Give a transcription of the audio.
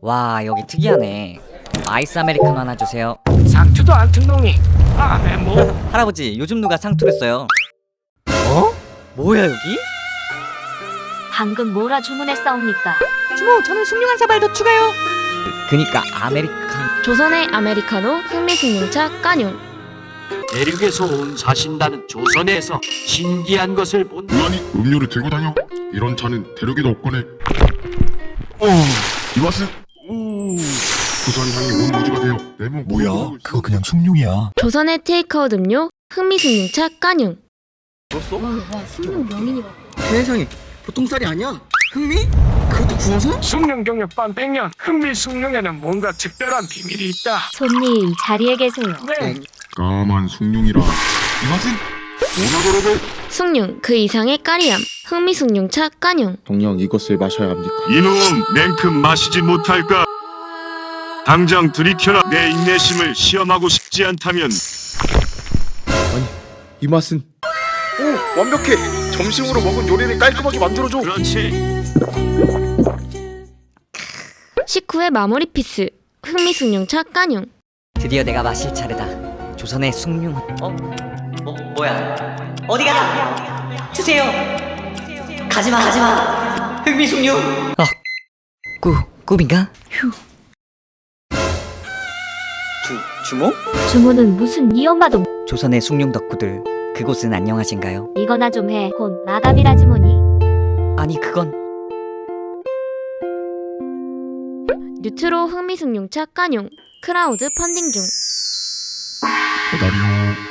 와 여기 특이하네 아이스 아메리카노 하나 주세요 상추도 안 튼동이 아내 뭐 할아버지 요즘 누가 상투랬어요 어? 뭐야 여기? 방금 뭐라 주문했사옵니까? 주모 저는 숭늉한 사발 더 추가요 그니까 아메리칸 조선의 아메리카노 흑미승용차 까뇽 대륙에서 온 사신단은 조선에서 신기한 것을 본 고라니 음료를 들고 다녀? 이런 차는 대륙에도 없거네. 어, 이 맛은 부산 향이 온 우주가 되어 내몸 뭐야? 그거 그냥 숭늉이야. 조선의 테이크아웃 음료 흑미승용차 까뇽 세상에 보통 쌀이 아니야? 흥미? 그것도 구워서? 숙련 경력 반 100년 흥미 숙련에는 뭔가 특별한 비밀이 있다 손님 자리에 계세요. 네 까만 숭늉이라. 이 맛은 오나도로를 숭늉 그 이상의 까리함 흑미승용차 까뇽 정녕 이것을 마셔야 합니까? 이놈 냉큼 마시지 못할까? 당장 들이켜라. 내 인내심을 시험하고 싶지 않다면. 이 맛은? 오 완벽해. 점심으로 먹은 요리를 깔끔하게 만들어줘. 그렇지. 식후의 마무리 피스. 흑미승용차 까뇽 드디어 내가 마실 차례다. 조선의 숭늉 어? 뭐, 뭐야? 어디가? 주세요 가지마 가지마 흑미숭늉 아 꾸, 꿈인가? 휴 주, 주모? 주문은 무슨 네 엄마도 조선의 숭늉 덕후들 그곳은 안녕하신가요? 이거나 좀 해. 곧 마감이라지 뭐니. 아니 그건 뉴트로 흑미승용차 까뇽 크라우드 펀딩 중 나리요.